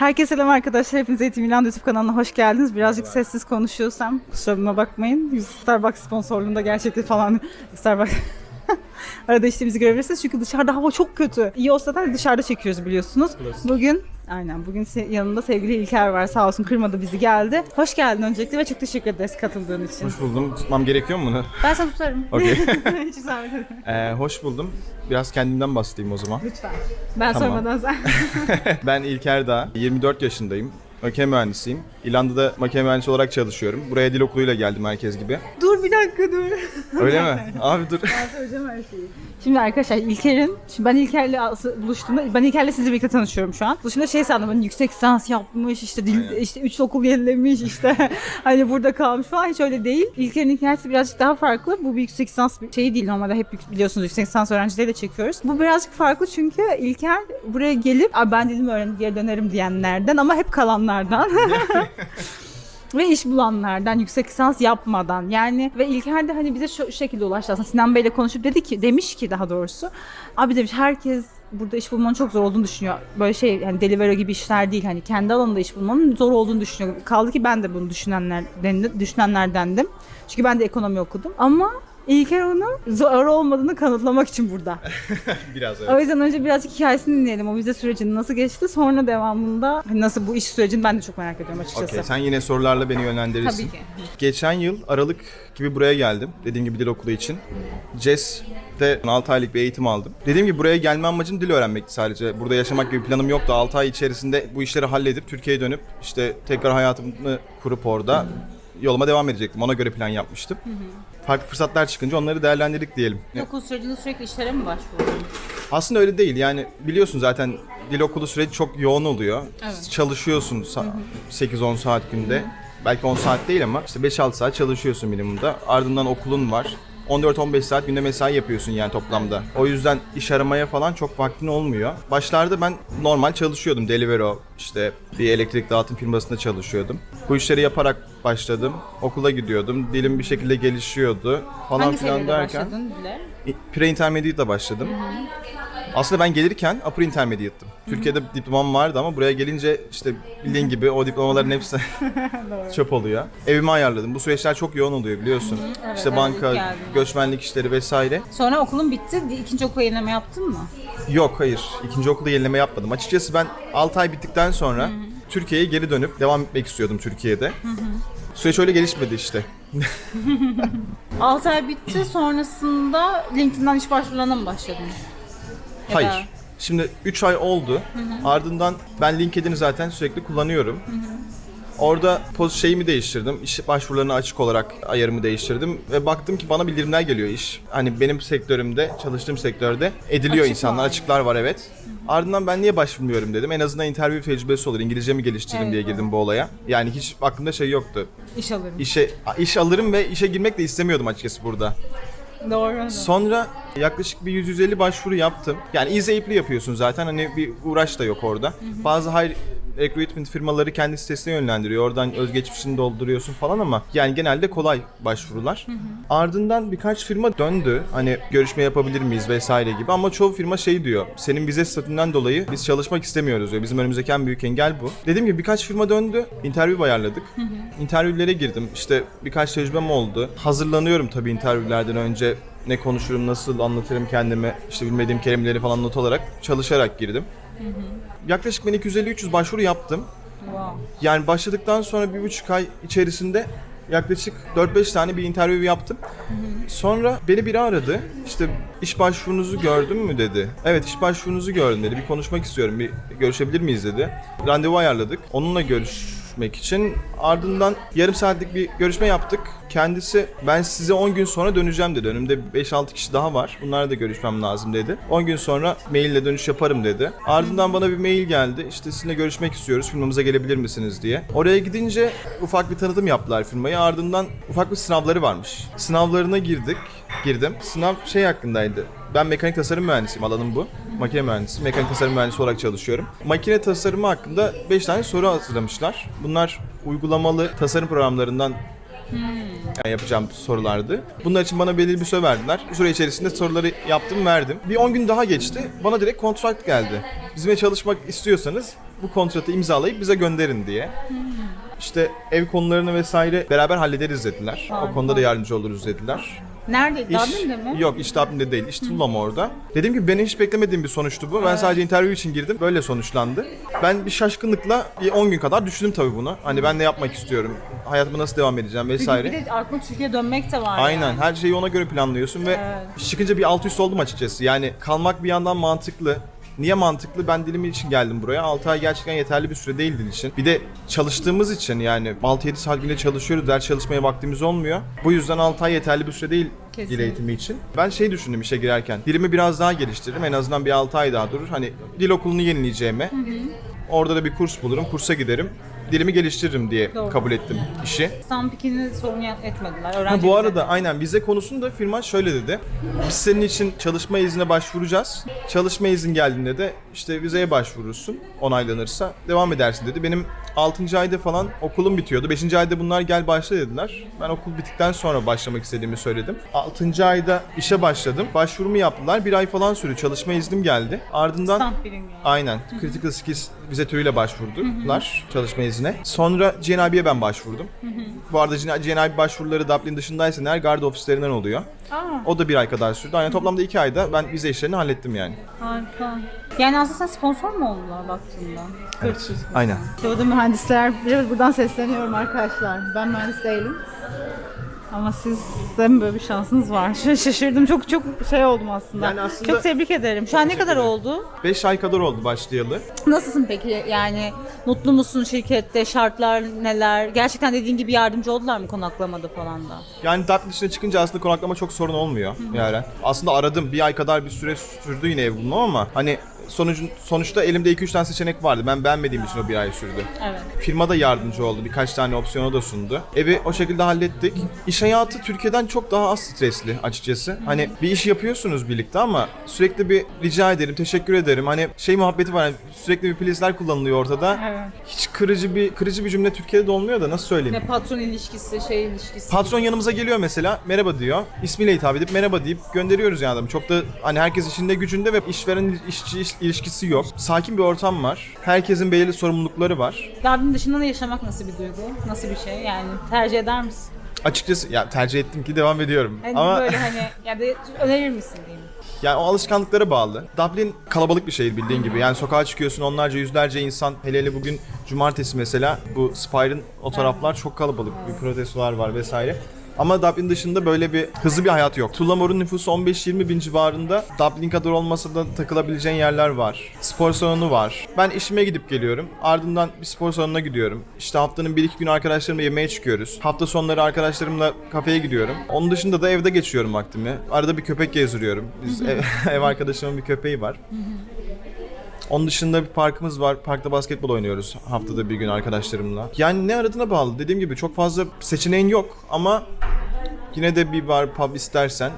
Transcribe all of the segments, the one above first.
Herkese selam arkadaşlar. Hepiniz Eğitim İlan YouTube kanalına hoş geldiniz. Birazcık sessiz konuşuyorsam kusuruma bakmayın. Starbucks sponsorluğunda gerçekten falan Starbucks Arada işlerimizi görebilirsiniz çünkü dışarıda hava çok kötü. İyi olsa da dışarıda çekiyoruz biliyorsunuz. Bugün Aynen. Bugün yanında sevgili İlker var. Sağ olsun kırmadı bizi geldi. Hoş geldin öncelikle ve çok teşekkür ederiz katıldığın için. Hoş buldum. Tutmam gerekiyor mu bunu? Ben sana tutarım. Okey. Hiç zahmet. Ee, hoş buldum. Biraz kendimden bahsedeyim o zaman. Lütfen. Ben Tamam. sormadan sen. Ben İlker Dağ, 24 yaşındayım. Makine mühendisiyim. İlanda'da makine mühendisi olarak çalışıyorum. Buraya dil okuluyla geldim herkes gibi. dur bir dakika dur. Öyle mi? Abi dur. Ben söyleyeceğim her şeyi. Şimdi arkadaşlar İlker'in, şimdi ben İlker'le as- buluştuğumda, ben İlker'le sizle birlikte tanışıyorum şu an. Buluştuğumda şey sandım, hani yüksek lisans yapmış, işte dil, Aynen. işte üç okul yenilemiş, işte hani burada kalmış falan hiç öyle değil. İlker'in hikayesi birazcık daha farklı. Bu bir yüksek lisans bir şey değil normalde hep yük- biliyorsunuz yüksek lisans öğrencileri de çekiyoruz. Bu birazcık farklı çünkü İlker buraya gelip "Aa, ben dilimi öğrenip geri dönerim diyenlerden ama hep kalanlardan. ve iş bulanlardan yüksek lisans yapmadan yani ve İlker de hani bize şu şekilde ulaştı aslında Sinan Bey'le konuşup dedi ki demiş ki daha doğrusu abi demiş herkes burada iş bulmanın çok zor olduğunu düşünüyor. Böyle şey yani Deliveroo gibi işler değil hani kendi alanında iş bulmanın zor olduğunu düşünüyor. Kaldı ki ben de bunu düşünenlerden düşünenlerdendim. Çünkü ben de ekonomi okudum ama İlker onu zor olmadığını kanıtlamak için burada. Biraz O yüzden önce birazcık hikayesini dinleyelim. O vize sürecinin nasıl geçti. Sonra devamında hani nasıl bu iş sürecini ben de çok merak ediyorum açıkçası. Okey, sen yine sorularla beni yönlendirirsin. Tabii ki. Geçen yıl Aralık gibi buraya geldim. Dediğim gibi dil okulu için. CES'te 6 aylık bir eğitim aldım. Dediğim gibi buraya gelme amacım dil öğrenmekti sadece. Burada yaşamak gibi planım yoktu. 6 ay içerisinde bu işleri halledip Türkiye'ye dönüp işte tekrar hayatımı kurup orada yoluma devam edecektim. Ona göre plan yapmıştım. Farklı fırsatlar çıkınca onları değerlendirdik diyelim. Okul sürecinde sürekli işlere mi başvurdun? Aslında öyle değil. Yani biliyorsun zaten dil okulu süreci çok yoğun oluyor. Evet. Çalışıyorsun sa- 8-10 saat günde. Belki 10 saat değil ama işte 5-6 saat çalışıyorsun minimumda. Ardından okulun var. 14-15 saat günde mesai yapıyorsun yani toplamda. O yüzden iş aramaya falan çok vaktin olmuyor. Başlarda ben normal çalışıyordum. Deliveroo, işte bir elektrik dağıtım firmasında çalışıyordum. Bu işleri yaparak başladım. Okula gidiyordum. Dilim bir şekilde gelişiyordu falan Hangi filan seviyede derken. başladın dile? Pre-intermediate'la başladım. Aslında ben gelirken upper intermediate'tım. Türkiye'de diplomam vardı ama buraya gelince işte bildiğin gibi o diplomaların hepsi çöp oluyor. Evimi ayarladım. Bu süreçler çok yoğun oluyor biliyorsun. evet, işte evet, banka, geldim. göçmenlik işleri vesaire. Sonra okulun bitti. İkinci okula yenileme yaptın mı? Yok hayır. İkinci okulda yenileme yapmadım. Açıkçası ben 6 ay bittikten sonra Türkiye'ye geri dönüp devam etmek istiyordum Türkiye'de. Süreç öyle gelişmedi işte. 6 ay bitti. Sonrasında LinkedIn'dan iş başvurularına mı başladın? Ya da- Hayır. Şimdi 3 ay oldu. Ardından ben LinkedIn'i zaten sürekli kullanıyorum. Orada poz şeyimi değiştirdim. İş başvurularına açık olarak ayarımı değiştirdim ve baktım ki bana bildirimler geliyor iş. Hani benim sektörümde, çalıştığım sektörde ediliyor Açık insanlar, var. açıklar var evet. Ardından ben niye başvurmuyorum dedim. En azından interview tecrübesi olur. İngilizcemi geliştiririm Evet, diye girdim bu olaya. Yani hiç aklımda şey yoktu. İş alırım. İşe iş alırım ve işe girmek de istemiyordum açıkçası burada. Doğru. Sonra yaklaşık bir 150 başvuru yaptım. Yani app'li yapıyorsun zaten hani bir uğraş da yok orada. Bazı high recruitment firmaları kendi sitesine yönlendiriyor. Oradan özgeçmişini dolduruyorsun falan ama yani genelde kolay başvurular. Ardından birkaç firma döndü. Hani görüşme yapabilir miyiz vesaire gibi ama çoğu firma şey diyor. Senin vize statünden dolayı biz çalışmak istemiyoruz diyor. Bizim önümüzdeki en büyük engel bu. Dediğim gibi birkaç firma döndü. Interview ayarladık. Interviewlere girdim. İşte birkaç tecrübem oldu. Hazırlanıyorum tabii interviewlerden önce ne konuşurum, nasıl anlatırım kendimi, işte bilmediğim kelimeleri falan not alarak çalışarak girdim. Yaklaşık ben 250-300 başvuru yaptım. Wow. Yani başladıktan sonra bir buçuk ay içerisinde yaklaşık 4-5 tane bir interview yaptım. Sonra beni biri aradı. İşte iş başvurunuzu gördün mü dedi. Evet iş başvurunuzu gördüm dedi. Bir konuşmak istiyorum. Bir görüşebilir miyiz dedi. Randevu ayarladık. Onunla görüşmek için ardından yarım saatlik bir görüşme yaptık. Kendisi ben size 10 gün sonra döneceğim dedi. Önümde 5-6 kişi daha var. Bunlarla da görüşmem lazım dedi. 10 gün sonra maille dönüş yaparım dedi. Ardından bana bir mail geldi. İşte sizinle görüşmek istiyoruz. Firmamıza gelebilir misiniz diye. Oraya gidince ufak bir tanıtım yaptılar firmayı. Ardından ufak bir sınavları varmış. Sınavlarına girdik. Girdim. Sınav şey hakkındaydı. Ben mekanik tasarım mühendisiyim. Alanım bu. Makine mühendisi. Mekanik tasarım mühendisi olarak çalışıyorum. Makine tasarımı hakkında 5 tane soru hazırlamışlar. Bunlar uygulamalı tasarım programlarından yani yapacağım sorulardı. Bunlar için bana belirli bir süre verdiler. Bu süre içerisinde soruları yaptım, verdim. Bir 10 gün daha geçti. Bana direkt kontrat geldi. Bizimle çalışmak istiyorsanız bu kontratı imzalayıp bize gönderin diye. İşte ev konularını vesaire beraber hallederiz dediler. O konuda da yardımcı oluruz dediler. Neredeydi? İş, Dublin'de mi? Yok iş Dublin'de değil. İş Tullam orada. Dediğim gibi benim hiç beklemediğim bir sonuçtu bu. Ben sadece interview için girdim. Böyle sonuçlandı. Ben bir şaşkınlıkla bir 10 gün kadar düşündüm tabii bunu. Hani ben ne yapmak istiyorum? Hayatıma nasıl devam edeceğim Çünkü vesaire. bir de aklına Türkiye'ye dönmek de var. Aynen. Her şeyi ona göre planlıyorsun ve Evet. çıkınca bir alt üst oldum açıkçası. Yani kalmak bir yandan mantıklı. Niye mantıklı? Ben dilimi için geldim buraya. 6 ay gerçekten yeterli bir süre değil dil için. Bir de çalıştığımız için yani 6-7 saat günde çalışıyoruz. Ders çalışmaya vaktimiz olmuyor. Bu yüzden 6 ay yeterli bir süre değil dil Kesinlikle. eğitimi için. Ben şey düşündüm işe girerken. Dilimi biraz daha geliştiririm. En azından bir 6 ay daha durur. Hani dil okulunu yenileyeceğime. Orada da bir kurs bulurum. Kursa giderim. Dilimi geliştiririm diye Doğru. kabul ettim işi. Stampikini sorun etmediler. Ha, Öğrenci bu vize- arada aynen vize konusunda firma şöyle dedi. Biz senin için çalışma iznine başvuracağız. Çalışma izin geldiğinde de işte vizeye başvurursun. Onaylanırsa devam edersin dedi. Benim 6. ayda falan okulum bitiyordu. 5. ayda bunlar gel başla dediler. Ben okul bittikten sonra başlamak istediğimi söyledim. 6. ayda işe başladım. Başvurumu yaptılar. Bir ay falan sürdü. Çalışma iznim geldi. Ardından Stamp birim yani. Aynen. Critical Skills vize türüyle başvurdular çalışma iznine. Sonra GNIB'ye ben başvurdum. Bu arada GNIB başvuruları Dublin dışındaysa eğer garda ofislerinden oluyor. Aa, O da bir ay kadar sürdü. Yani toplamda iki ayda ben vize işlerini hallettim yani. harika. Yani aslında sen sponsor mu oldular baktığında? Evet. Aynen. Orada mühendisler, biraz buradan sesleniyorum arkadaşlar. Ben mühendis değilim. Ama sizin böyle bir şansınız var. Şaşırdım. Çok çok şey oldum aslında. Yani aslında- Çok tebrik ederim. Şu an ne kadar oldu? 5 ay kadar oldu başlayalı. Nasılsın peki? Yani mutlu musun şirkette? Şartlar neler? Gerçekten dediğin gibi yardımcı oldular mı konaklamada falan da? Yani Dublin dışına çıkınca aslında konaklama çok sorun olmuyor yani. Aslında aradım. Bir ay kadar bir süre sürdü yine ev bulmam ama hani sonucun, sonuçta elimde 2-3 tane seçenek vardı. Ben beğenmediğim için o bir ay sürdü. Evet. Firma da yardımcı oldu. Birkaç tane opsiyonu da sundu. Evi o şekilde hallettik. İş hayatı Türkiye'den çok daha az stresli açıkçası. Hani bir iş yapıyorsunuz birlikte ama sürekli bir rica ederim, teşekkür ederim. Hani şey muhabbeti var. hani sürekli bir please'ler kullanılıyor ortada. Evet. Hiç kırıcı bir kırıcı bir cümle Türkiye'de de olmuyor da nasıl söyleyeyim? Ne patron ilişkisi, şey ilişkisi. Patron yanımıza geliyor mesela merhaba diyor. İsmiyle hitap edip merhaba deyip gönderiyoruz yani adamı. Çok da hani herkes işinde gücünde ve işveren işçi iş- ilişkisi yok. Sakin bir ortam var. Herkesin belirli sorumlulukları var. Dublin dışında da yaşamak nasıl bir duygu? Nasıl bir şey? Yani tercih eder misin? Açıkçası ya tercih ettim ki devam ediyorum. Hani Ama böyle hani ya da önerir misin diyeyim. yani o alışkanlıklara bağlı. Dublin kalabalık bir şehir bildiğin gibi. Yani sokağa çıkıyorsun onlarca yüzlerce insan. Hele hele bugün cumartesi mesela bu Spire'ın o taraflar çok kalabalık. Bir protestolar var vesaire. Ama Dublin dışında böyle bir hızlı bir hayat yok. Tullamor'un nüfusu 15-20 bin civarında. Dublin kadar olmasa da takılabileceğin yerler var. Spor salonu var. Ben işime gidip geliyorum. Ardından bir spor salonuna gidiyorum. İşte haftanın 1-2 gün arkadaşlarımla yemeğe çıkıyoruz. Hafta sonları arkadaşlarımla kafeye gidiyorum. Onun dışında da evde geçiyorum vaktimi. Arada bir köpek gezdiriyorum. Biz ev, ev arkadaşımın bir köpeği var. Onun dışında bir parkımız var. Parkta basketbol oynuyoruz haftada bir gün arkadaşlarımla. Yani ne aradığına bağlı. Dediğim gibi çok fazla seçeneğin yok ama yine de bir bar pub istersen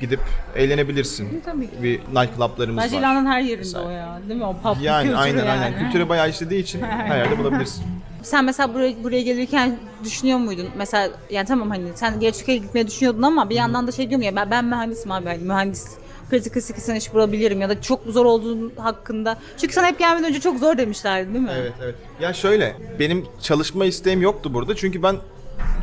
gidip eğlenebilirsin. Tabii ki. Bir night club'larımız Bence var. İran'ın her yerinde Mesela. o ya. Değil mi? O pub Yani kültürü aynen yani. aynen. Kültüre bayağı işlediği için her yerde bulabilirsin. Sen mesela buraya, buraya gelirken düşünüyor muydun? Mesela yani tamam hani sen Türkiye'ye gitmeyi düşünüyordun ama bir yandan da şey diyorum ya ben, ben mühendisim abi hani mühendis kritik skills'ine iş bulabilirim ya da çok zor olduğun hakkında. Çünkü sana hep gelmeden önce çok zor demişlerdi değil mi? Evet evet. Ya şöyle benim çalışma isteğim yoktu burada çünkü ben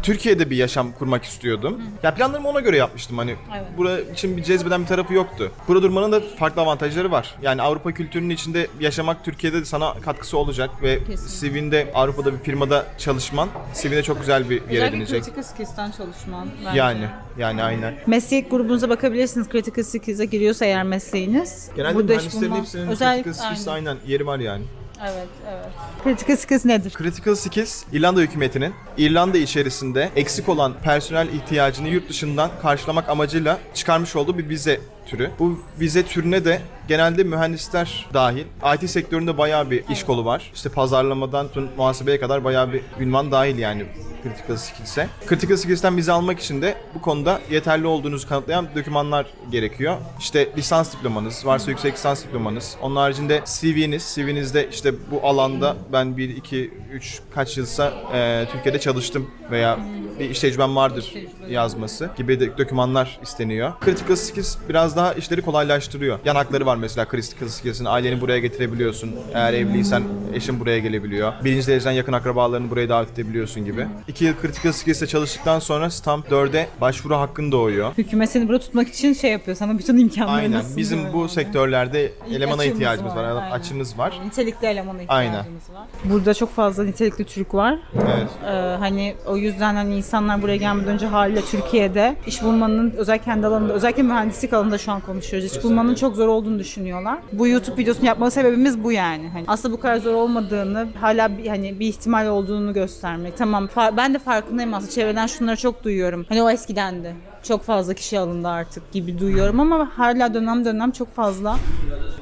Türkiye'de bir yaşam kurmak istiyordum. Ya planlarımı ona göre yapmıştım hani. Evet. Bura için bir cezbeden bir tarafı yoktu. Burada durmanın da farklı avantajları var. Yani Avrupa kültürünün içinde yaşamak Türkiye'de de sana katkısı olacak ve Kesinlikle. CV'nde Avrupa'da bir firmada çalışman CV'de çok güzel bir yer Özellikle edinecek. critical skills'ten çalışman. bence. Yani yani aynen. Meslek grubunuza bakabilirsiniz. Critical skills'e giriyorsa eğer mesleğiniz. Genelde mühendislerin hepsinin Özellikle- critical skills aynen. aynen yeri var yani. Evet, evet. Critical skills nedir? Critical Skills, İrlanda hükümetinin İrlanda içerisinde eksik olan personel ihtiyacını yurt dışından karşılamak amacıyla çıkarmış olduğu bir vize türü. Bu vize türüne de genelde mühendisler dahil IT sektöründe bayağı bir iş kolu var. İşte pazarlamadan tüm muhasebeye kadar bayağı bir ünvan dahil yani Critical Skills'e. Critical Skills'ten vize almak için de bu konuda yeterli olduğunuzu kanıtlayan dokümanlar gerekiyor. İşte lisans diplomanız, varsa yüksek lisans diplomanız. Onun haricinde CV'niz, CV'nizde işte bu alanda ben 1, 2, 3 kaç yılsa e, Türkiye'de çalıştım veya bir iş tecrübem vardır yazması gibi de dokümanlar isteniyor. Critical Skills biraz biraz daha işleri kolaylaştırıyor. Yanakları var mesela critical skills'in aileni buraya getirebiliyorsun. Eğer evliysen eşin buraya gelebiliyor. Birinci dereceden yakın akrabalarını buraya davet edebiliyorsun gibi. İki yıl critical skills'te çalıştıktan sonra stamp 4'e başvuru hakkın doğuyor. Hükümet seni burada tutmak için şey yapıyor sana bütün imkanları Aynen. Bizim bu yani. sektörlerde elemana Açığımız ihtiyacımız var. var, aynen. Açımız var. Nitelikli elemana Aynen. ihtiyacımız var. Burada çok fazla nitelikli Türk var. Evet. Ee, hani o yüzden hani insanlar buraya gelmeden önce haliyle Türkiye'de iş bulmanın özellikle kendi alanında özellikle mühendislik alanında şu an konuşuyoruz. İş bulmanın çok zor olduğunu düşünüyorlar. Bu YouTube videosunu yapma sebebimiz bu yani. Hani aslında bu kadar zor olmadığını, hala bir, hani bir ihtimal olduğunu göstermek. Tamam ben de farkındayım aslında çevreden şunları çok duyuyorum. Hani o eskidendi. Çok fazla kişi alındı artık gibi duyuyorum ama hala dönem dönem çok fazla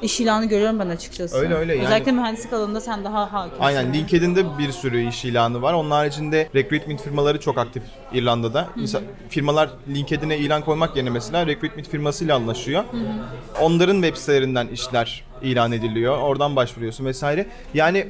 iş ilanı görüyorum ben açıkçası. Öyle, öyle. Yani- Özellikle mühendislik alanında sen daha hakimsin. Aynen LinkedIn'de bir sürü iş ilanı var. Onun haricinde recruitment firmaları çok aktif İrlanda'da. İnsan, firmalar LinkedIn'e ilan koymak yerine mesela recruitment firmasıyla anlaşıyor. Onların web sitelerinden işler ilan ediliyor. Oradan başvuruyorsun vesaire. Yani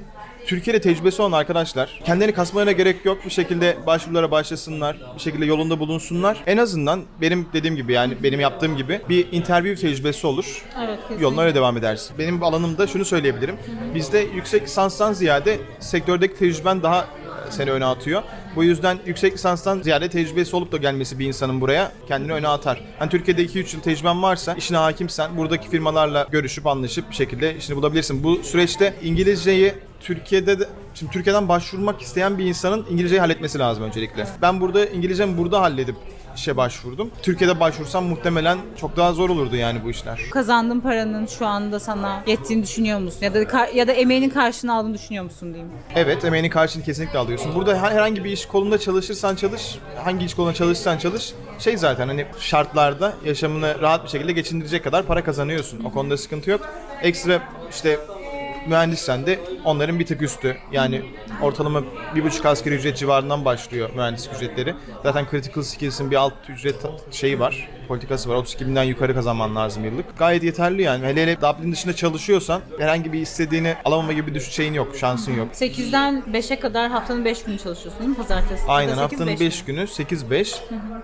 Türkiye'de tecrübesi olan arkadaşlar kendilerini kasmalarına gerek yok. Bir şekilde başvurulara başlasınlar. Bir şekilde yolunda bulunsunlar. En azından benim dediğim gibi yani benim yaptığım gibi bir interview tecrübesi olur. Evet, kesinlikle. Yoluna öyle devam edersin. Benim alanımda şunu söyleyebilirim. Bizde yüksek lisanstan ziyade sektördeki tecrüben daha seni öne atıyor. Bu yüzden yüksek lisanstan ziyade tecrübesi olup da gelmesi bir insanın buraya kendini öne atar. Hani Türkiye'de 2-3 yıl tecrüben varsa, işine hakimsen buradaki firmalarla görüşüp anlaşıp bir şekilde işini bulabilirsin. Bu süreçte İngilizceyi Türkiye'de de Şimdi Türkiye'den başvurmak isteyen bir insanın İngilizceyi halletmesi lazım öncelikle. Ben burada İngilizcemi burada halledip işe başvurdum. Türkiye'de başvursam muhtemelen çok daha zor olurdu yani bu işler. kazandığın paranın şu anda sana yettiğini düşünüyor musun? Ya da ya da emeğinin karşılığını aldığını düşünüyor musun diyeyim. Evet, emeğinin karşılığını kesinlikle alıyorsun. Burada her- herhangi bir iş kolunda çalışırsan çalış, hangi iş kolunda çalışırsan çalış, şey zaten hani şartlarda yaşamını rahat bir şekilde geçindirecek kadar para kazanıyorsun. O konuda sıkıntı yok. Ekstra işte mühendissen de onların bir tık üstü. Yani ortalama bir buçuk asgari ücret civarından başlıyor mühendislik ücretleri. Zaten critical skills'in bir alt ücret şeyi var, politikası var. 32 binden yukarı kazanman lazım yıllık. Gayet yeterli yani. Hele hele Dublin dışında çalışıyorsan herhangi bir istediğini alamama gibi bir şeyin yok, şansın yok. 8'den 5'e kadar haftanın 5 günü çalışıyorsun değil mi? Pazartesi. Aynen haftanın beş 5 günü 8-5.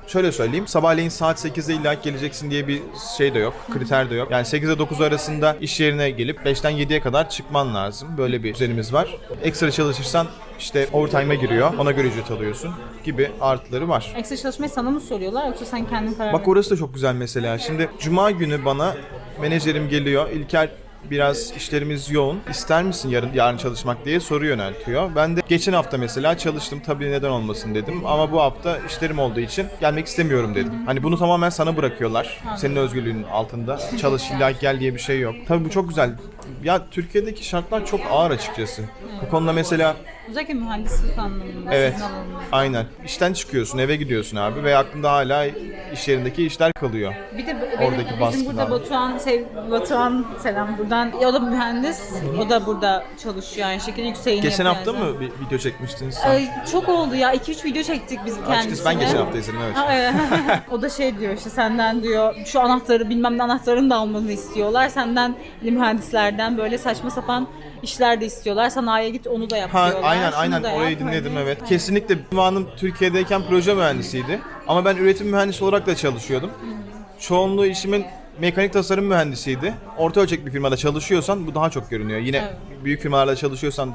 Şöyle söyleyeyim sabahleyin saat 8'de illa geleceksin diye bir şey de yok, kriter de yok. Yani 8 ile 9 arasında iş yerine gelip 5'ten 7'ye kadar çıkman lazım. Böyle bir düzenimiz var. Ekstra çalışırsan işte overtime'a giriyor. Ona göre ücret alıyorsun gibi artıları var. Ekstra çalışmayı sana mı soruyorlar yoksa sen kendin karar Bak orası da çok güzel mesela. Şimdi cuma günü bana menajerim geliyor. İlker biraz işlerimiz yoğun. İster misin yarın yarın çalışmak diye soru yöneltiyor. Ben de geçen hafta mesela çalıştım. Tabii neden olmasın dedim. Ama bu hafta işlerim olduğu için gelmek istemiyorum dedim. Hani bunu tamamen sana bırakıyorlar. Senin özgürlüğünün altında. Çalış illa gel diye bir şey yok. Tabii bu çok güzel. Ya Türkiye'deki şartlar çok ağır açıkçası. Bu konuda mesela Özellikle mühendislik anlamında Evet. sizin. Aynen. İşten çıkıyorsun, eve gidiyorsun abi ve aklında hala iş yerindeki işler kalıyor. Bir de benim, Oradaki bizim baskılar. burada Batuhan, sev, Batuhan selam buradan. O da mühendis. O da burada çalışıyor aynı şekilde yükseğini Geçen yapıyor hafta yani. mı bir video çekmiştiniz? sen? Ay, çok oldu ya. 2-3 video çektik biz kendisine. Açıkçası ben geçen hafta izledim evet. Ha, evet. o da şey diyor işte senden diyor şu anahtarı bilmem ne anahtarını da almanı istiyorlar. Senden mühendislerden böyle saçma sapan işler de istiyorlar. Sanayiye git onu da yap Ha, diyorlar. aynen şunu aynen da yap. orayı dinledim evet. Kesinlikle benim hanım Türkiye'deyken proje mühendisiydi. Ama ben üretim mühendisi olarak da çalışıyordum. Çoğunluğu işimin mekanik tasarım mühendisiydi. Orta ölçekli bir firmada çalışıyorsan bu daha çok görünüyor. Yine Evet. büyük firmalarda çalışıyorsan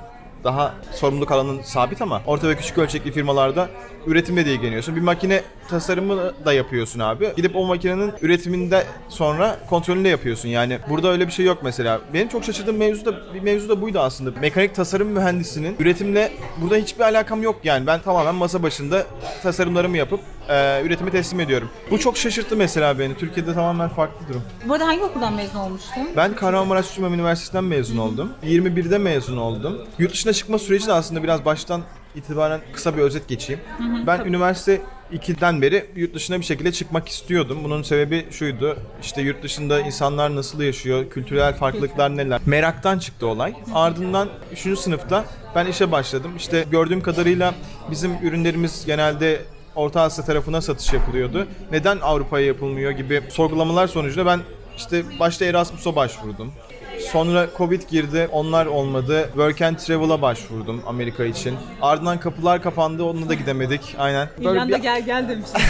daha sorumluluk alanın sabit ama orta ve küçük ölçekli firmalarda üretimle de ilgileniyorsun. Bir makine tasarımı da yapıyorsun abi. Gidip o makinenin üretiminde sonra kontrolünü de yapıyorsun. Yani burada öyle bir şey yok mesela. Benim çok şaşırdığım mevzu da bir mevzu da buydu aslında. Mekanik tasarım mühendisinin üretimle burada hiçbir alakam yok yani. Ben tamamen masa başında tasarımlarımı yapıp e, üretimi teslim ediyorum. Bu çok şaşırttı mesela beni. Türkiye'de tamamen farklı durum. Bu arada hangi okuldan mezun olmuştun? Ben Kahramanmaraş Uçurtma Üniversitesi'nden mezun oldum. 21'de mezun oldum. Yurt dışına çıkma süreci de aslında biraz baştan itibaren kısa bir özet geçeyim. Ben üniversite 2'den beri yurt dışına bir şekilde çıkmak istiyordum. Bunun sebebi şuydu. İşte yurt dışında insanlar nasıl yaşıyor, kültürel farklılıklar neler. Meraktan çıktı olay. Ardından 3. sınıfta ben işe başladım. İşte gördüğüm kadarıyla bizim ürünlerimiz genelde Orta Asya tarafına satış yapılıyordu. Neden Avrupa'ya yapılmıyor gibi sorgulamalar sonucunda ben işte başta Erasmus'a başvurdum. Sonra Covid girdi, onlar olmadı. Work and Travel'a başvurdum Amerika için. Ardından kapılar kapandı, onunla da gidemedik. Aynen. İrlanda bir, gel gel demiştim.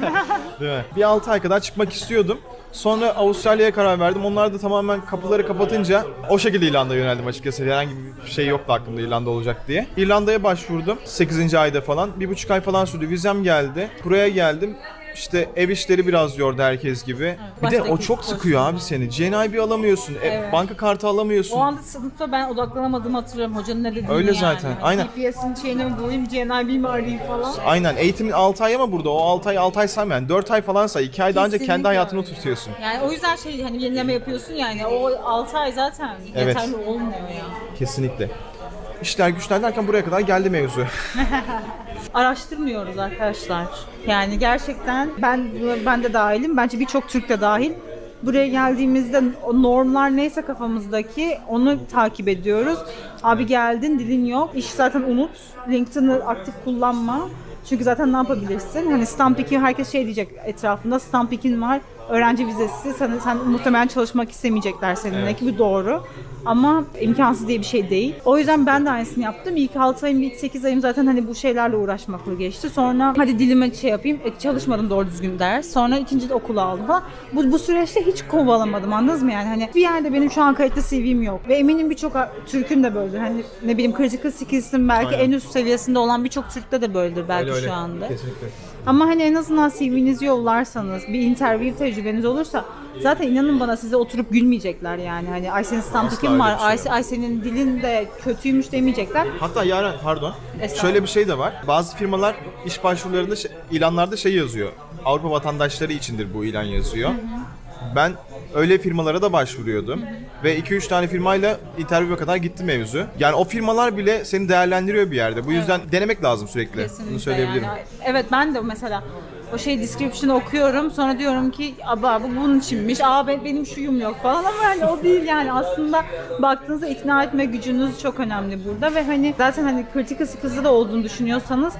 Değil mi? Bir 6 ay kadar çıkmak istiyordum. Sonra Avustralya'ya karar verdim. Onlar da tamamen kapıları kapatınca o şekilde İrlanda'ya yöneldim açıkçası. Herhangi bir şey yoktu aklımda İrlanda olacak diye. İrlanda'ya başvurdum 8. ayda falan. Bir buçuk ay falan sürdü. Vizem geldi. Buraya geldim. İşte ev işleri biraz yordu herkes gibi. bir de o baştaki çok sıkıyor abi seni. GNIB alamıyorsun. e, Evet. banka kartı alamıyorsun. O anda sınıfta ben odaklanamadığımı hatırlıyorum hocanın ne dediğini Öyle yani. zaten, Hani aynen. GPS'in şeyini mi bulayım, GNIB mi arayayım falan. Aynen eğitimin 6 ay ama burada o 6 ay 6 ay sayma yani 4 ay falan say 2 ayda ancak kendi Kesinlikle hayatını öyle. tutuyorsun. Yani o yüzden şey hani yenileme yapıyorsun yani o 6 ay zaten Evet. yeterli olmuyor ya. Kesinlikle. İşler güçler derken buraya kadar geldi mevzu. Araştırmıyoruz arkadaşlar. Yani gerçekten ben ben de dahilim. Bence birçok Türk de dahil. Buraya geldiğimizde normlar neyse kafamızdaki onu takip ediyoruz. Abi geldin dilin yok. İş zaten unut. LinkedIn'ı aktif kullanma. Çünkü zaten ne yapabilirsin? Hani Stampik'in herkes şey diyecek etrafında Stampik'in var. Öğrenci vizesi sen, sen muhtemelen çalışmak istemeyecekler seninle Evet. ki bu doğru. Ama imkansız diye bir şey değil. O yüzden ben de aynısını yaptım. İlk 6 ayım, ilk 8 ayım zaten hani bu şeylerle uğraşmakla geçti. Sonra hadi dilime şey yapayım. E, çalışmadım doğru düzgün ders. Sonra ikinci de okula aldım falan. Bu, bu süreçte hiç kovalamadım anladınız mı yani? Hani bir yerde benim şu an kayıtlı CV'm yok. Ve eminim birçok Türk'ün de böyledir. Hani ne bileyim critical skills'in belki Aynen. en üst seviyesinde olan birçok Türk'te de böyledir belki Öyle öyle. şu anda. Kesinlikle. Ama hani en azından CV'nizi yollarsanız, bir interview tecrübeniz olursa zaten inanın bana size oturup gülmeyecekler yani. Hani ay senin stamp Asla öyle var, bir şey ay, yok. ay senin dilin de kötüymüş demeyecekler. Hatta Yaren pardon. Estağfurullah. Şöyle bir şey de var. Bazı firmalar iş başvurularında şey- ilanlarda şey yazıyor. Avrupa vatandaşları içindir bu ilan yazıyor. Ben öyle firmalara da başvuruyordum. Ve 2-3 tane firmayla interview'e kadar gitti mevzu. Yani o firmalar bile seni değerlendiriyor bir yerde. Bu yüzden denemek lazım sürekli. Kesinlikle Bunu söyleyebilirim. yani. Evet ben de mesela o şey description'ı okuyorum sonra diyorum ki aba bu bunun içinmiş, aa ben- benim şuyum yok falan ama hani o değil yani aslında baktığınızda ikna etme gücünüz çok önemli burada ve hani zaten hani critical skills'da da olduğunu düşünüyorsanız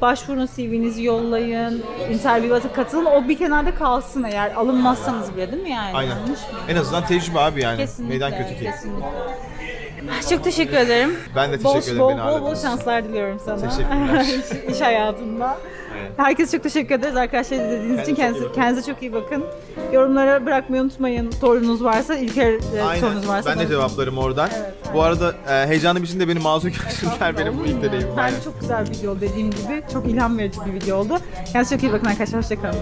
başvurun CV'nizi yollayın, interview'a katılın o bir kenarda kalsın eğer alınmazsanız bile değil mi yani? Aynen. Mı? En azından tecrübe abi yani. Kesinlikle. Meydan kötü değil. Kesinlikle. Çok teşekkür ederim. Ben de Bol, teşekkür ederim bol, beni bol, bol şanslar diliyorum sana. Teşekkürler. iş, iş hayatında. Evet. Herkese çok teşekkür ederiz arkadaşlar izlediğiniz için. Kendinize Kendinize, çok iyi bakın. Yorumlara bırakmayı unutmayın. Sorunuz varsa, İlker e, Aynen. sorunuz varsa. Ben de cevaplarım oradan. Evet, Bu arada e, heyecanlı bir de beni mazur görsünler benim bu mu? ilklereyim. Bence çok güzel bir video dediğim gibi. Çok ilham verici bir video oldu. Kendinize çok iyi bakın arkadaşlar. Hoşçakalın.